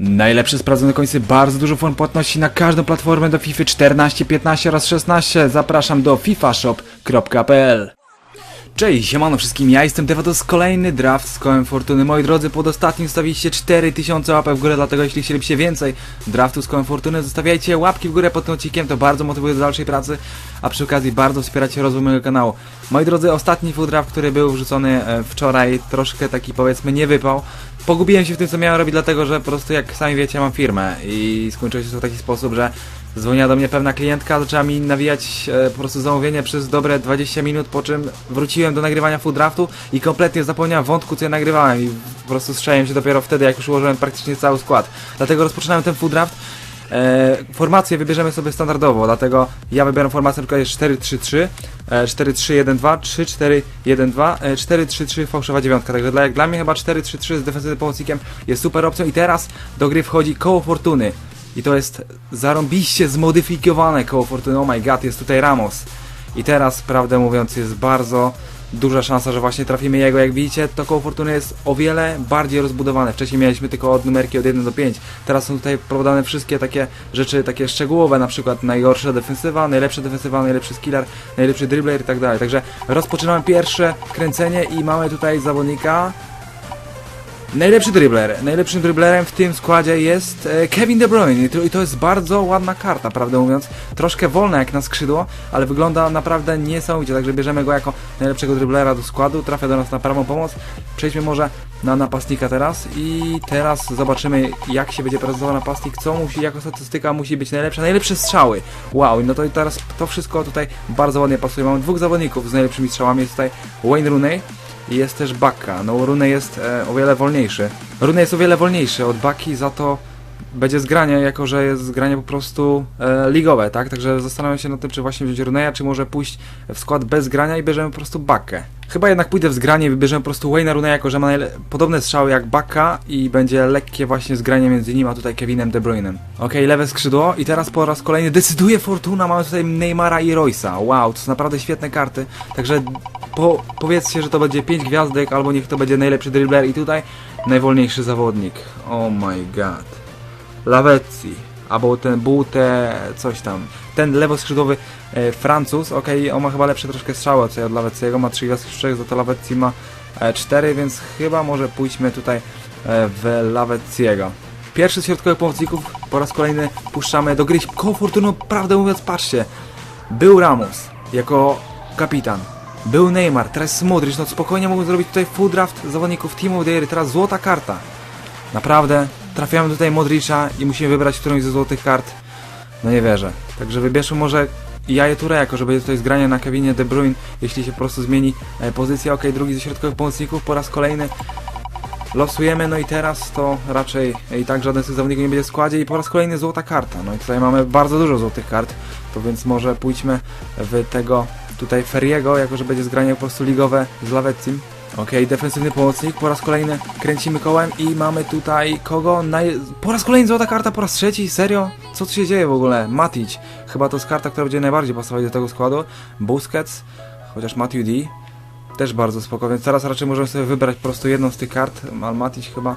Najlepsze sprawdzone końce, bardzo dużo form płatności na każdą platformę do FIFA 14, 15 oraz 16. Zapraszam do fifashop.pl Cześć, siemano wszystkim, ja jestem Dewa, to jest kolejny draft z kołem Fortuny. Moi drodzy, pod ostatnim zostawiliście 4000 łapek w górę, dlatego jeśli chcielibyście więcej draftu z kołem Fortuny, zostawiajcie łapki w górę pod tym odcinkiem, to bardzo motywuje do dalszej pracy, a przy okazji bardzo wspieracie rozwój mojego kanału. Moi drodzy, ostatni full draft, który był wrzucony e, wczoraj, troszkę taki powiedzmy nie wypał. Pogubiłem się w tym, co miałem robić, dlatego że po prostu, jak sami wiecie, mam firmę i skończyło się to w taki sposób, że dzwoniła do mnie pewna klientka, zaczęła mi nawijać e, po prostu zamówienie przez dobre 20 minut, po czym wróciłem do nagrywania full draftu i kompletnie zapomniałem wątku, co ja nagrywałem i po prostu strzeliłem się dopiero wtedy, jak już ułożyłem praktycznie cały skład. Dlatego rozpoczynałem ten full draft. E, formację wybierzemy sobie standardowo, dlatego ja wybieram formację na przykład 4-3-3, e, 4-3-1-2, 3-4-1-2, e, 4-3-3 fałszowa dziewiątka, także dla, jak dla mnie chyba 4-3-3 z defensywnym pomocnikiem jest super opcją i teraz do gry wchodzi koło fortuny i to jest zarąbiście zmodyfikowane koło fortuny, oh my god, jest tutaj Ramos i teraz prawdę mówiąc jest bardzo duża szansa, że właśnie trafimy jego. Jak widzicie, to koło fortuny jest o wiele bardziej rozbudowane. Wcześniej mieliśmy tylko od numerki od 1 do 5. Teraz są tutaj podane wszystkie takie rzeczy, takie szczegółowe, na przykład najgorsza defensywa, najlepsza defensywa, najlepszy skiller, najlepszy dribbler i tak dalej. Także rozpoczynamy pierwsze kręcenie i mamy tutaj zawodnika Najlepszy dribbler. Najlepszym dribblerem w tym składzie jest e, Kevin De Bruyne I to, jest bardzo ładna karta, prawdę mówiąc. Troszkę wolna jak na skrzydło, ale wygląda naprawdę niesamowicie, także bierzemy go jako najlepszego dribblera do składu, trafia do nas na prawą pomoc. Przejdźmy może na napastnika teraz i teraz zobaczymy jak się będzie prezentował napastnik, co musi, jako statystyka musi być najlepsza, najlepsze strzały. Wow, no to i teraz to wszystko tutaj bardzo ładnie pasuje. Mamy dwóch zawodników z najlepszymi strzałami, jest tutaj Wayne Rooney jest też Baka. No Rune jest e, o wiele wolniejszy. Rune jest o wiele wolniejszy od Baki, za to będzie zgranie, jako że jest zgranie po prostu e, ligowe, tak? Także zastanawiam się nad tym, czy właśnie wziąć Runeya, czy może pójść w skład bez grania i bierzemy po prostu Bakę. Chyba jednak pójdę w zgranie i wybierzemy po prostu Wayne'a Runeya, jako że ma podobne strzały jak Baka i będzie lekkie właśnie zgranie między nim a tutaj Kevinem De Bruynem. Ok, lewe skrzydło i teraz po raz kolejny decyduje Fortuna, mamy tutaj Neymara i Roysa. Wow, to są naprawdę świetne karty, także po, powiedzcie, że to będzie 5 gwiazdek, albo niech to będzie najlepszy dribbler i tutaj najwolniejszy zawodnik. Oh my god. Lavezzi, albo ten Bute, coś tam. Ten lewoskrzydowy e, Francuz, ok, on ma chyba lepsze troszkę strzały od od Lavezziego, ma 3 gwiazdki z 3, za to Lavezzi ma e, 4, więc chyba może pójdźmy tutaj e, w Lavezziego. Pierwszy z środkowych pomocników po raz kolejny puszczamy do gry. Koło prawdę mówiąc, patrzcie, był Ramos jako kapitan. Był Neymar, teraz jest no spokojnie mogą zrobić tutaj full draft zawodników Team of the Year, teraz złota karta. Naprawdę, trafiamy tutaj Modricza i musimy wybrać którąś ze złotych kart. No nie wierzę. Także wybierzmy może Jaje Touré, jako że będzie tutaj zgranie na Kevinie De Bruyne, jeśli się po prostu zmieni e, pozycja. Ok, drugi ze środkowych pomocników po raz kolejny losujemy, no i teraz to raczej i tak żaden z tych zawodników nie będzie w składzie i po raz kolejny złota karta. No i tutaj mamy bardzo dużo złotych kart, to więc może pójdźmy w tego tutaj Feriego, jako że będzie zgranie po prostu ligowe z Lavezzim. Ok, defensywny pomocnik, po raz kolejny kręcimy kołem i mamy tutaj kogo? Naj... Po raz kolejny złota karta, po raz trzeci? Serio? Co tu się dzieje w ogóle? Matic, chyba to jest karta, która będzie najbardziej pasować do tego składu. Busquets, chociaż Matthew D. Też bardzo spoko, więc teraz raczej możemy sobie wybrać po prostu jedną z tych kart. Almatic chyba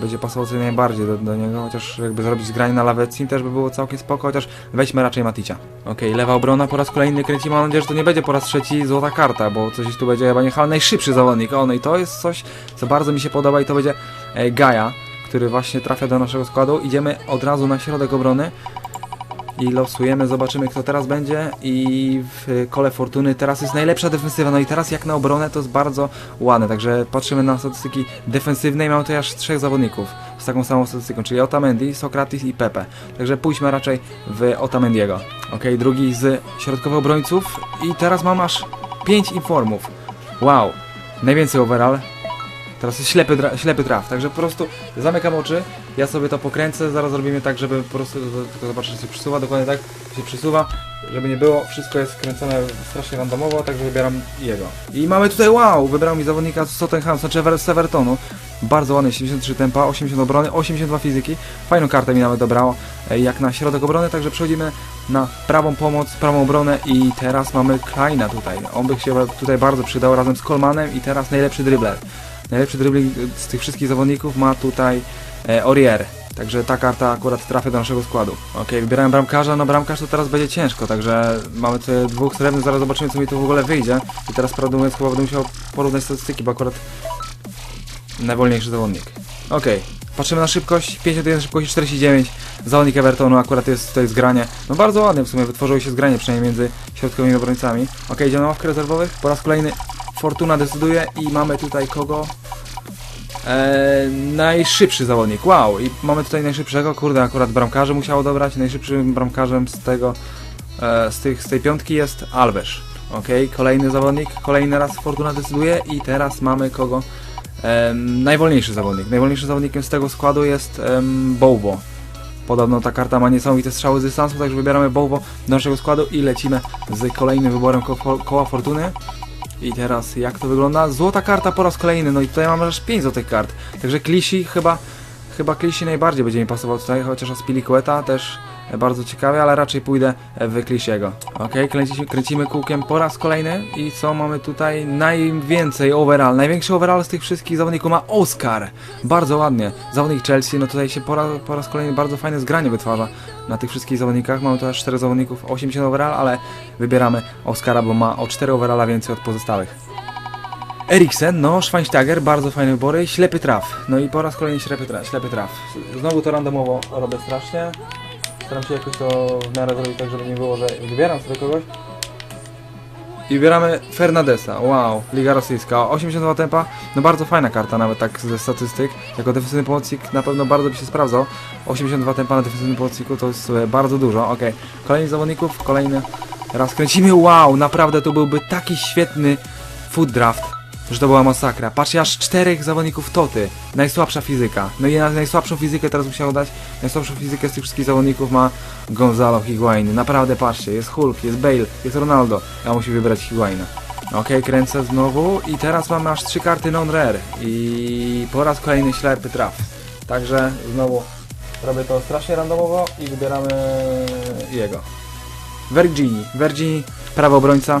będzie pasował sobie najbardziej do, do niego, chociaż jakby zrobić zgranie na Lawecim też by było całkiem spoko, chociaż weźmy raczej Maticia. Okej, lewa obrona po raz kolejny kręci, mam nadzieję, że to nie będzie po raz trzeci złota karta, bo coś tu będzie chyba niechal najszybszy zawodnik. O, no i to jest coś, co bardzo mi się podoba i to będzie e, Gaia, który właśnie trafia do naszego składu. Idziemy od razu na środek obrony i losujemy, zobaczymy kto teraz będzie. I w kole fortuny teraz jest najlepsza defensywa, no i teraz jak na obronę to jest bardzo ładne, także patrzymy na statystyki defensywne i mamy tutaj aż trzech zawodników z taką samą statystyką, czyli Otamendi, Sokratis i Pepe, także pójdźmy raczej w Otamendiego. Ok, drugi z środkowych obrońców. I teraz mam aż 5 informów. Wow, najwięcej overall, Teraz jest ślepy, dra- ślepy traf, także po prostu zamykam oczy, ja sobie to pokręcę, zaraz zrobimy tak, żeby po prostu tylko zobaczyć, czy się przysuwa, dokładnie tak się przysuwa, żeby nie było, wszystko jest kręcone strasznie randomowo, także wybieram jego. I mamy tutaj, wow, wybrał mi zawodnika z Tottenham, znaczy z Evertonu, bardzo ładny, 73 tempa, 80 obrony, 82 fizyki, fajną kartę mi nawet dobrało, e, jak na środek obrony, także przechodzimy na prawą pomoc, prawą obronę i teraz mamy Kleina tutaj, on by się tutaj bardzo przydał razem z Kolmanem i teraz najlepszy dribbler. Najlepszy dribbling z tych wszystkich zawodników ma tutaj e, Aurier. Także ta karta akurat trafia do naszego składu. Okej, wybierałem bramkarza, no bramkarz to teraz będzie ciężko, także mamy tutaj dwóch srebrnych, zaraz zobaczymy co mi tu w ogóle wyjdzie. I teraz prawdę mówiąc chyba będę musiał porównać statystyki, bo akurat najwolniejszy zawodnik. Okej, patrzymy na szybkość, 51 szybkość 49, zawodnik Evertonu akurat jest tutaj zgranie, no bardzo ładnie w sumie, wytworzyło się zgranie przynajmniej między środkowymi obrońcami. Okej, idziemy na ławkę rezerwowych, po raz kolejny Fortuna decyduje i mamy tutaj kogo? Eee, najszybszy zawodnik, wow, i mamy tutaj najszybszego, kurde, akurat bramkarze musiało dobrać, najszybszym bramkarzem z tego, e, z, tych, z tej piątki jest Alves. Okej, kolejny zawodnik, kolejny raz Fortuna decyduje i teraz mamy kogo? Em, najwolniejszy zawodnik. Najwolniejszym zawodnikiem z tego składu jest Bowo. Podobno ta karta ma niesamowite strzały z dystansu, także wybieramy Bowo do naszego składu i lecimy z kolejnym wyborem ko koła fortuny. I teraz jak to wygląda? Złota karta po raz kolejny, no i tutaj mamy aż 5 złotych kart. Także Klisi chyba, chyba Klisi najbardziej będzie mi pasował tutaj, chociaż Aspilicueta też bardzo ciekawie, ale raczej pójdę w Klisiego. Ok, kręcimy, kręcimy kółkiem po raz kolejny i co mamy tutaj? Najwięcej overall, największy overall z tych wszystkich zawodników ma Oscar. Bardzo ładnie. Zawodnik Chelsea, no tutaj się po raz, po raz kolejny bardzo fajne zgranie wytwarza na tych wszystkich zawodnikach. Mamy tu aż 4 zawodników, 80 overall, ale wybieramy Oscara, bo ma o 4 overalla więcej od pozostałych. Eriksen, no, Schweinsteiger, bardzo fajne wybory, ślepy traf. No i po raz kolejny ślepy traf, ślepy traf. Znowu to randomowo robię strasznie. Staram się jakoś to w miarę zrobić tak, żeby nie było, że wybieram sobie kogoś. I wybieramy Fernandesa, wow, Liga Rosyjska, 82 tempa, no bardzo fajna karta nawet tak ze statystyk, jako defensywny pomocnik na pewno bardzo by się sprawdzał, 82 tempa na defensywnym pomocniku to jest e, bardzo dużo, ok, kolejny zawodników, kolejny, raz kręcimy, wow, naprawdę to byłby taki świetny food draft, że to była masakra. Patrzcie, aż czterech zawodników Toty. Najsłabsza fizyka. No i na najsłabszą fizykę teraz musiał dać. Najsłabszą fizykę z tych wszystkich zawodników ma Gonzalo Higuain. Naprawdę patrzcie, jest Hulk, jest Bale, jest Ronaldo. Ja musi wybrać Higuaina. Okej, kręcę znowu i teraz mamy aż trzy karty non-rare. I po raz kolejny ślepy traf. Także znowu robię to strasznie randomowo i wybieramy jego. Vergini. Vergini, prawy obrońca.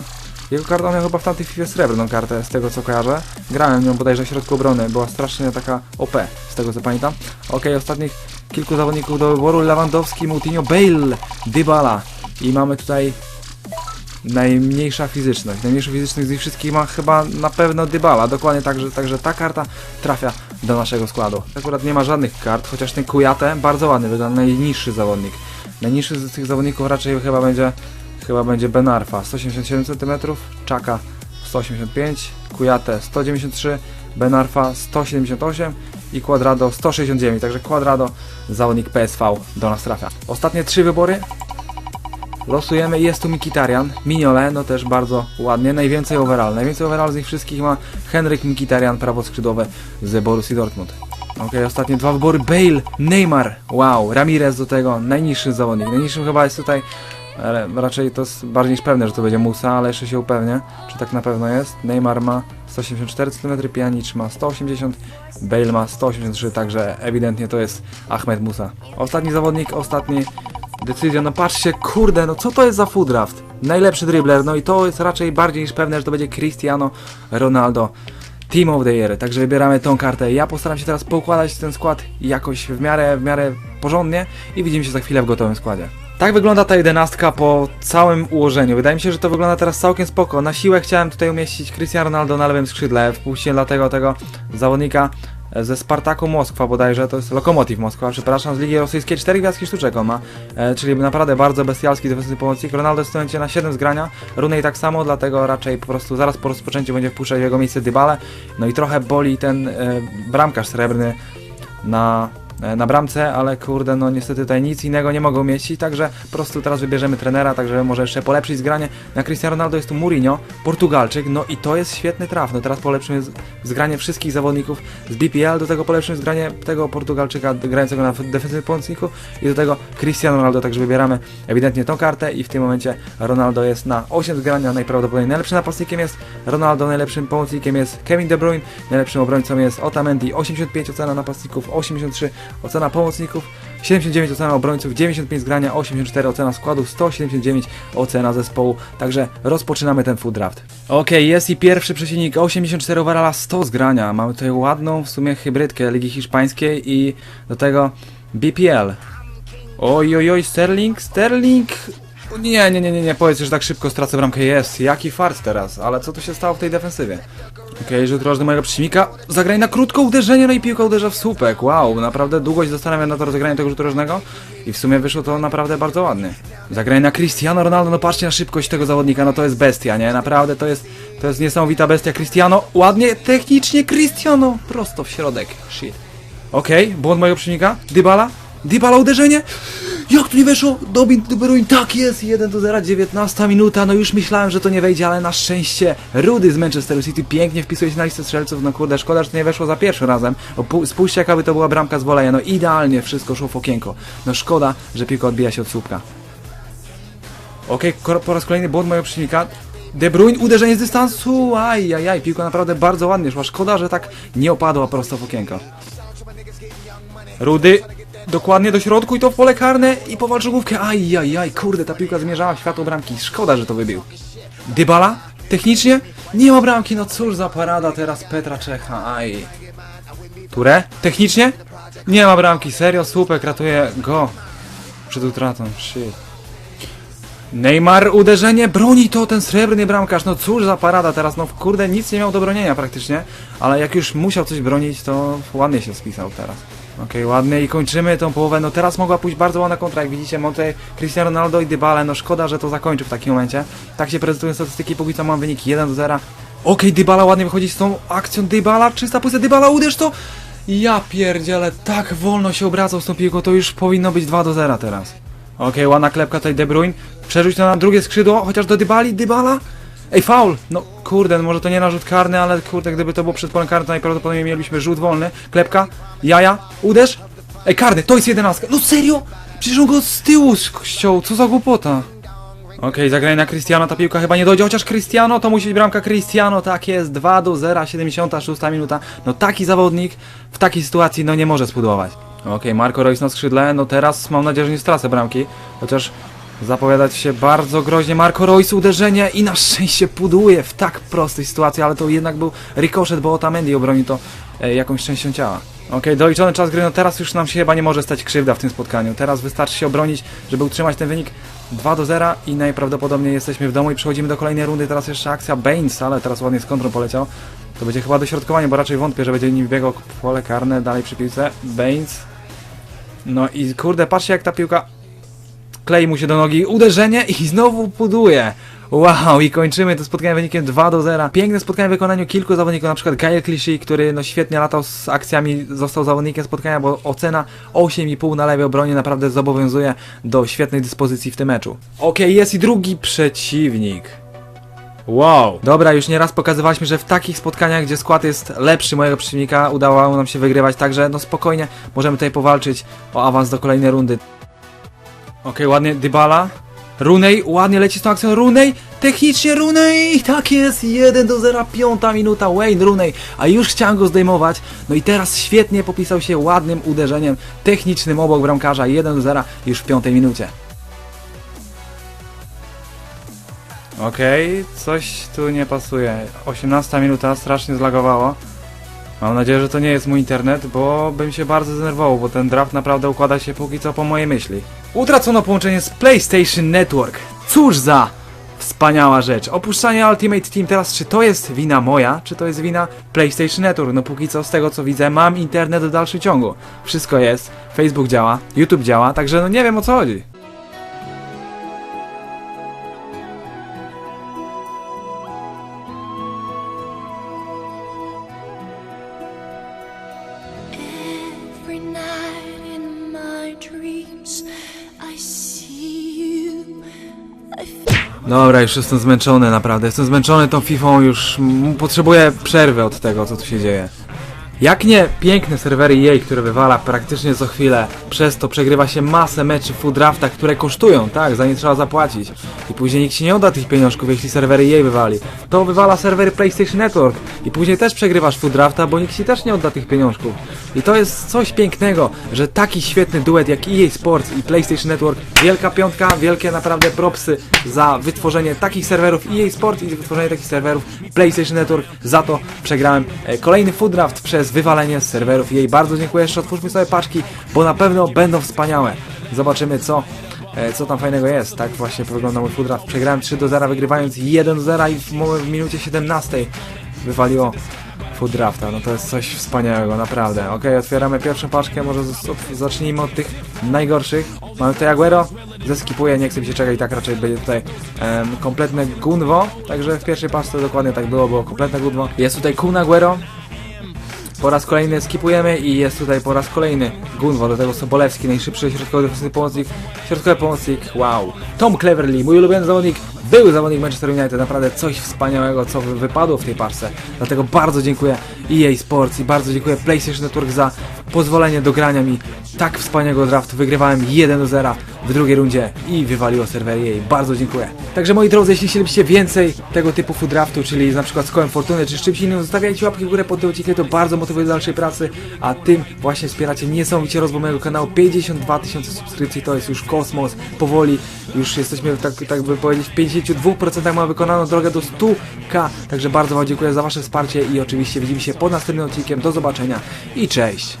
Jego karta miał chyba w tamtej chwili srebrną kartę, z tego co kojarzę. Grałem nią bodajże w środku obrony, była strasznie taka OP, z tego co pamiętam. Okej, ostatnich kilku zawodników do wyboru, Lewandowski, Moutinho, Bale, Dybala. I mamy tutaj najmniejsza fizyczność. Najmniejszą fizyczność z nich wszystkich ma chyba na pewno Dybala. Dokładnie tak, że, także ta karta trafia do naszego składu. Akurat nie ma żadnych kart, chociaż ten Kujate bardzo ładny wygląda, najniższy zawodnik. Najniższy z tych zawodników raczej chyba będzie chyba będzie Benarfa 187 cm, Czaka 185, Kujate 193, Benarfa 178 i Quadrado 169, także Quadrado zawodnik PSV do nas trafia. Ostatnie trzy wybory. Losujemy, jest tu Mikitarian, Mignole, no też bardzo ładnie, najwięcej overall. Najwięcej overall z nich wszystkich ma Henryk Mikitarian, prawo skrzydłowe z Borussii Dortmund. Ok, ostatnie dwa wybory, Bale, Neymar, wow, Ramirez do tego, najniższy zawodnik. Najniższym chyba jest tutaj raczej to jest bardziej niż pewne, że to będzie Musa, ale jeszcze się upewnię, czy tak na pewno jest. Neymar ma 184 cm, Pjanic ma 180, Bale ma 183, także ewidentnie to jest Ahmed Musa. Ostatni zawodnik, ostatni decyzja, no patrzcie, kurde, no co to jest za food draft? Najlepszy dribbler, no i to jest raczej bardziej niż pewne, że to będzie Cristiano Ronaldo. Team of the Year, także wybieramy tą kartę. Ja postaram się teraz poukładać ten skład jakoś w miarę, w miarę porządnie i widzimy się za chwilę w gotowym składzie. Tak wygląda ta jedenastka po całym ułożeniu. Wydaje mi się, że to wygląda teraz całkiem spoko. Na siłę chciałem tutaj umieścić Cristiano Ronaldo na lewym skrzydle. Wpuściłem dlatego tego zawodnika ze Spartaku Moskwa bodajże, to jest Lokomotiv Moskwa, przepraszam, z Ligi Rosyjskiej, 4 gwiazdki sztuczek on ma, e, czyli naprawdę bardzo bestialski defensywny pomocnik. Ronaldo jest w na 7 zgrania, Runej tak samo, dlatego raczej po prostu zaraz po rozpoczęciu będzie wpuszczać w jego miejsce Dybale. No i trochę boli ten e, bramkarz srebrny na na bramce, ale kurde, no niestety tutaj nic innego nie mogą mieścić, także po prostu teraz wybierzemy trenera, tak żeby może jeszcze polepszyć zgranie. Na Cristiano Ronaldo jest tu Mourinho, Portugalczyk, no i to jest świetny traf. No teraz polepszymy zgranie wszystkich zawodników z BPL, do tego polepszymy zgranie tego Portugalczyka grającego na defensywnym pomocniku i do tego Cristiano Ronaldo, także wybieramy ewidentnie tą kartę i w tym momencie Ronaldo jest na 8 zgrania, najprawdopodobniej najlepszym napastnikiem jest Ronaldo, najlepszym pomocnikiem jest Kevin De Bruyne, najlepszym obrońcą jest Otamendi, 85 ocena napastników, 83 ocena pomocników, 79 ocena obrońców, 95 zgrania, 84 ocena składu, 179 ocena zespołu. Także rozpoczynamy ten food draft. Okej, jest i pierwszy przeciwnik, 84 overalla, 100 zgrania. Mamy tutaj ładną w sumie hybrydkę Ligi Hiszpańskiej i do tego BPL. Oj, oj, oj, Sterling, Sterling. Nie, nie, nie, nie, nie, powiedz, że tak szybko stracę bramkę. Jest, jaki fart teraz, ale co tu się stało w tej defensywie? Okej, rzut rożny mojego przeciwnika. Zagraj na krótko uderzenie, no i piłka uderza w słupek. Wow, naprawdę długo się zastanawiam nad rozegranie tego rzutu rożnego i w sumie wyszło to naprawdę bardzo ładnie. Zagraj na Cristiano Ronaldo, no patrzcie na szybkość tego zawodnika, no to jest bestia, nie? Naprawdę to jest, to jest niesamowita bestia. Cristiano, ładnie, technicznie Cristiano, prosto w środek. Shit. Okej, błąd mojego przeciwnika. Dybala. Dybala uderzenie. Jak tu nie weszło? Dobin De Bruyne, tak jest, 1 do 0, 19 minuta, no już myślałem, że to nie wejdzie, ale na szczęście Rudy z Manchesteru City pięknie wpisuje się na listę strzelców, no kurde, szkoda, że to nie weszło za pierwszym razem, o, spójrzcie jakaby to była bramka z woleja, no idealnie wszystko szło w okienko, no szkoda, że piłka odbija się od słupka. Okej, ko- po raz kolejny błąd mojego przeciwnika. De Bruyne, uderzenie z dystansu, ajajaj, piłka naprawdę bardzo ładnie szła, szkoda, że tak nie opadła prosto w okienko. Rudy, dokładnie do środku i to w pole karne i powalczył główkę. Ajajaj, kurde, ta piłka zmierzała w światło bramki. Szkoda, że to wybił. Dybala? Technicznie? Nie ma bramki, no cóż za parada teraz Petra Czecha, aj. Ture? Technicznie? Nie ma bramki, serio, słupek ratuje go przed utratą, shit. Neymar, uderzenie, broni to ten srebrny bramkarz, no cóż za parada teraz, no kurde, nic nie miał do bronienia praktycznie, ale jak już musiał coś bronić, to ładnie się spisał teraz. Okej, ładnie i kończymy tą połowę, no teraz mogła pójść bardzo ładna kontra, jak widzicie, Monte, Cristiano Ronaldo i Dybala, no szkoda, że to zakończy w takim momencie. Tak się prezentują statystyki, póki co mam wynik 1 do 0. Okej, Dybala ładnie wychodzi z tą akcją, Dybala, czysta pozycja, Dybala, uderz to! Ja pierdzielę, tak wolno się obracał z tą piłką, to już powinno być 2 do 0 teraz. Okej, ładna klepka tutaj De Bruyne. Przerzuć to na drugie skrzydło, chociaż do Dybali, Dybala. Ej, faul! No kurde, no może to nie na rzut karny, ale kurde, gdyby to było przed polem karnym, to najprawdopodobniej mielibyśmy rzut wolny. Klepka, jaja, uderz. Ej, karny, to jest jedenastka. No serio? Przecież on go z tyłu ściął, co za głupota. Okej, zagraj na Cristiano, ta piłka chyba nie dojdzie, chociaż Cristiano, to musi być bramka Cristiano, tak jest, 2 do 0, 76 minuta. No taki zawodnik w takiej sytuacji, no nie może spudłować. Okej, Marco Reus na skrzydle, no teraz mam nadzieję, że nie stracę bramki, chociaż zapowiadać się bardzo groźnie. Marco Reus uderzenie i na szczęście pudłuje w tak prostej sytuacji, ale to jednak był ricochet, bo Otamendi obroni to e, jakąś częścią ciała. Okej, doliczony czas gry, no teraz już nam się chyba nie może stać krzywda w tym spotkaniu. Teraz wystarczy się obronić, żeby utrzymać ten wynik 2 do 0 i najprawdopodobniej jesteśmy w domu i przechodzimy do kolejnej rundy. Teraz jeszcze akcja Baines, ale teraz ładnie z kontrą poleciał. To będzie chyba dośrodkowanie, bo raczej wątpię, że będzie nim biegał pole karne dalej przy piłce. Baines. No i kurde, patrzcie jak ta piłka klei mu się do nogi, uderzenie i znowu puduje. Wow, i kończymy to spotkanie wynikiem 2 do 0. Piękne spotkanie w wykonaniu kilku zawodników, na przykład Gael Clichy, który no świetnie latał z akcjami, został zawodnikiem spotkania, bo ocena 8,5 na lewej obronie naprawdę zobowiązuje do świetnej dyspozycji w tym meczu. Okej, jest i drugi przeciwnik. Wow. Dobra, już nieraz pokazywaliśmy, że w takich spotkaniach, gdzie skład jest lepszy mojego przeciwnika, udało nam się wygrywać, także no spokojnie możemy tutaj powalczyć o awans do kolejnej rundy. Okej, ładnie, Dybala. Runej, ładnie leci z tą akcją, Runej, technicznie Runej, tak jest, 1 do 0, 5 minuta, Wayne Runej, a już chciałem go zdejmować, no i teraz świetnie popisał się ładnym uderzeniem technicznym obok bramkarza, 1 do 0 już w 5 minucie. Okej, coś tu nie pasuje, 18 minuta, strasznie zlagowało. Mam nadzieję, że to nie jest mój internet, bo bym się bardzo zdenerwował, bo ten draft naprawdę układa się póki co po mojej myśli. Utracono połączenie z PlayStation Network. Cóż za wspaniała rzecz. Opuszczanie Ultimate Team teraz, czy to jest wina moja, czy to jest wina PlayStation Network? No póki co, z tego co widzę, mam internet w dalszym ciągu. Wszystko jest, Facebook działa, YouTube działa, także no nie wiem o co chodzi. Every night in my dreams, I see you. I feel Dobra, już jestem zmęczony, naprawdę. Jestem zmęczony tą FIFA, już potrzebuję przerwy od tego, co tu się dzieje. Jak nie piękne serwery EA, które wywala praktycznie co chwilę, przez to przegrywa się masę meczy food drafta, które kosztują, tak, za nie trzeba zapłacić. I później nikt ci nie odda tych pieniążków, jeśli serwery EA wywali. To wywala serwery PlayStation Network i później też przegrywasz food drafta, bo nikt ci też nie odda tych pieniążków. I to jest coś pięknego, że taki świetny duet jak EA Sports i PlayStation Network, wielka piątka, wielkie naprawdę propsy za wytworzenie takich serwerów EA Sports i wytworzenie takich serwerów PlayStation Network. Za to przegrałem e, kolejny food draft przez jest wywalenie z serwerów. Jej bardzo dziękuję. Jeszcze otwórzmy sobie paczki, bo na pewno będą wspaniałe. Zobaczymy co, e, co tam fajnego jest. Tak właśnie wygląda mój food draft. Przegrałem 3 do 0, wygrywając 1 do 0 i w, w minucie 17 wywaliło food drafta. No to jest coś wspaniałego, naprawdę. Okej, otwieramy pierwszą paczkę. Może z- zacznijmy od tych najgorszych. Mamy tutaj Aguero. Zeskipuję, nie chcę mi się czekać, tak raczej będzie tutaj em, kompletne gunwo. Także w pierwszej paczce dokładnie tak było, było kompletne gunwo. Jest tutaj Kun Aguero. Po raz kolejny skipujemy i jest tutaj po raz kolejny Gunwo, do tego Sobolewski, najszybszy środkowy defensywny pomocnik, środkowy pomocnik, wow. Tom Cleverley, mój ulubiony zawodnik, był zawodnik Manchester United, naprawdę coś wspaniałego, co wy- wypadło w tej parce. Dlatego bardzo dziękuję EA Sports i bardzo dziękuję PlayStation Network za pozwolenie do grania mi tak wspaniałego draftu. Wygrywałem 1 do 0 w drugiej rundzie i wywaliło serwer EA. Bardzo dziękuję. Także moi drodzy, jeśli chcielibyście więcej tego typu food draftu, czyli na przykład z kołem fortuny, czy z czymś innym, zostawiajcie łapki w górę pod tym odcinkiem, to bardzo motywuje do dalszej pracy, a tym właśnie wspieracie niesamowicie rozwój mojego kanału. 52 tysiące subskrypcji to jest już kosmos, powoli już jesteśmy, tak, tak by powiedzieć, w 52% mamy wykonaną drogę do 100k, także bardzo wam dziękuję za wasze wsparcie i oczywiście widzimy się pod następnym odcinkiem, do zobaczenia i cześć!